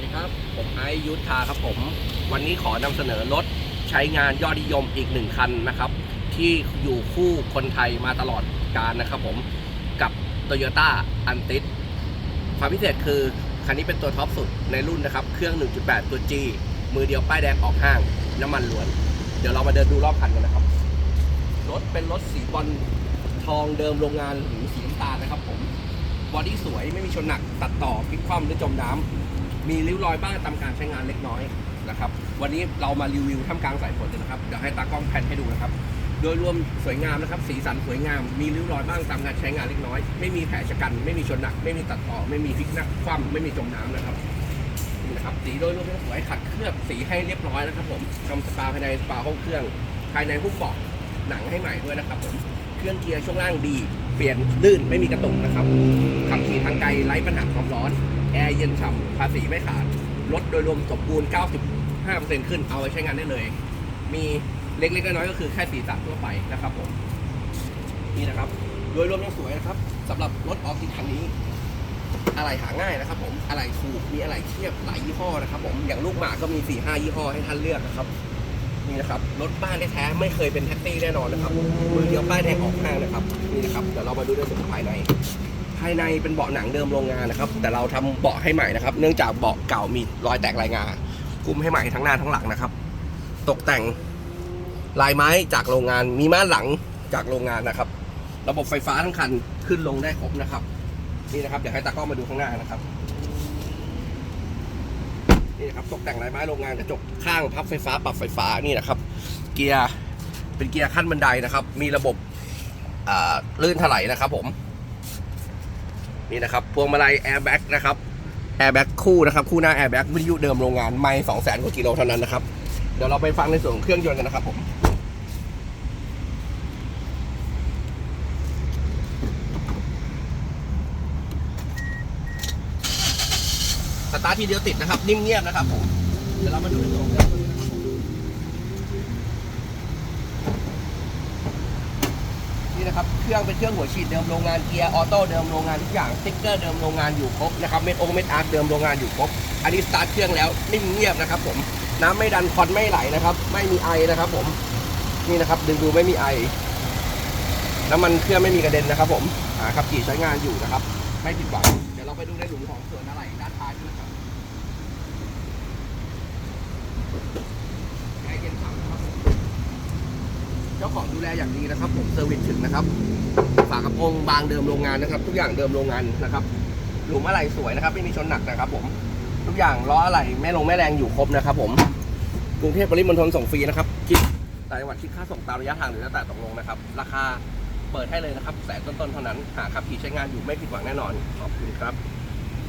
วัสดีครับ ผมไอยุทธาครับผม วันนี้ขอนำเสนอรถใช้งานยอดนิยมอีกหนึ่งคันนะครับ ที่อยู่คู่คนไทยมาตลอดการนะครับผมกับ Toyota a n t i s ความพิเศษคือคันนี้เป็นตัวท็อปสุดในรุ่นนะครับ เครื่อง 1.8 ตัว G มือเดียวป้ายแดงออกห้าง น้ำมันล้วน เดี๋ยวเรามาเดินดูรอบคันกันนะครับ รถเป็นรถสีบอลทองเดิมโรงงานหรือสีน้ำตาลนะครับผมบอดี้สวยไม่มีชนหนักตัดต่อพลิกคว่ำหรือจมน้ำ มีริ้วรอยบ้างตามการใช้งานเล็กน้อยนะครับวันนี้เรามารีวิวท่ามกลางสายฝนเลยนะครับเดี๋ยวให้ตากล้องแพนให้ดูนะครับโดยรวมสวยงามนะครับ สีสันสวยงาม มีริ้วรอยบ้างตามการใช้งานเล็กน้อย ไม่มีแผลชะกัน ไม่มีชนหนัก ไม่มีตัดต่อ ไม่มีพลิกหนักคว่ำไม่มีจมน้ำนะครับนี่นะครับ สีโดยรวมสวยขัดเคลือบสีให้เรียบร้อยนะครับ ผมทำสปาภายในสปาห้องเครื่อง ภายในหุ้มเบาะหนังให้ใหม่ด้วยนะครับผม เครื่องเกียร์ช่วงล่างดี ปลี่ยนลื่นไม่มีกระตุกนะครับขับขี่ทางไกลไร้ปัญหาความร้อน แอร์เย็นฉ่ำภาษีไม่ขาดรถโดยรวมสมบูรณ์ 95%ขึ้นเอาไว้ใช้งานได้เลย มีเล็กๆน้อยๆก็คือแค่สีสันทั่วไปนะครับผมนี่นะครับ โดยรวมยังสวยนะครับสำหรับรถออฟติคันนี้ อะไรหาง่ายนะครับ ผมอะไรถูกมีอะไรเทียบหลายยี่ห้อนะครับ ผมอย่างลูกหมาก็มี4ี่ห้ายี่ห้อให้ท่านเลือกนะครับนี่นะครับรถบ้านแท้ๆไม่เคยเป็นแท็กซี่แน่นอนนะครับมือเดียวป้ายแดงออกห้างนะครับ ดี๋ยวเรามาดูในส่วนของภายในภายในเป็นเบาะหนังเดิมโรงงานนะครับ แต่เราทำเบาะให้ใหม่นะครับ เนื่องจากเบาะเก่ามีรอยแตกลายงาคุ้มให้ใหม่ทั้งหน้าทั้งหลังนะครับ ตกแต่งลายไม้จากโรงงาน มีม่านหลังจากโรงงานนะครับ ระบบไฟฟ้าทั้งคันขึ้นลงได้ครบนะครับ นี่นะครับเดี๋ยวให้ตากล้องมาดูข้างหน้านะครับนี่นะครับตกแต่งลายไม้โรงงานกระจกข้างพับไฟฟ้าปรับไฟฟ้านี่นะครับ เกียร์เป็นเกียร์ขั้นบันไดนะครับ มีระบบ ลื่นถลายนะครับผมนี่นะครับพวงมาลัยแอร์แบ็กนะครับแอร์แบ็กคู่นะครับคู่หน้าแอร์แบ็กวิทยุเดิมโรงงานไม่สองแสนกว่ากิโลเท่านั้นนะครับเดี๋ยวเราไปฟังในส่วนของเครื่องยนต์กันนะครับผมสตาร์ททีเดียวติดนะครับนิ่มเงียบนะครับผมเดี๋ยวเรามาดูในส่วนของเค รื่องยนต์นะครับนี่นะครับเครื่องเป็นเครื่องหัวฉีดเดิมโรงงานเกียร์ออโต้เดิมโรงงานทุกอย่างสติ๊กเกอร์เดิมโรงงานอยู่ครบนะครับเม็ดโอเม็ดอาร์เดิมโรงงานอยู่ครบอันนี้สตาร์ทเครื่องแล้วนิ่มเงียบนะครับผมน้ำไม่ดันควันไม่ไหลนะครับ ไม่มีไอนะครับ ผมนี่นะครับดึงดูไม่มีไอน้ำมันเครื่องไม่มีกระเด็นนะครับ ผมอ่าครับขี่ใช้งานอยู่นะครับ ไม่ผิดหวังเดี๋ยวเราไปดูในหลุมของส่วนอะไรด้านท้ายด้วยนะครับ แอร์เย็นฉ่ำนะครับ เจ้าของดูแลอย่างดีนะครับ ผมเซอร์วิสถึงนะครับ ฝากระโปรงบางเดิมโรงงานนะครับ ทุกอย่างเดิมโรงงานนะครับหลุมอะไรสวยนะครับ ไม่มีชนหนักนะครับ ผมทุกอย่างล้ออะไรแม่ลงแม่แรงอยู่ครบนะครับ ผมกรุงเทพปริมณฑลส่งฟรีนะครับคิดต่างจังหวัดคิดค่าส่งตามระยะทางหรือแล้วแต่ตกลงนะครับ ราคาเปิดให้เลยนะครับแสนต้นๆเท่านั้นหากขับขี่ใช้งานอยู่ไม่ผิดหวังแน่นอนขอบคุณครับ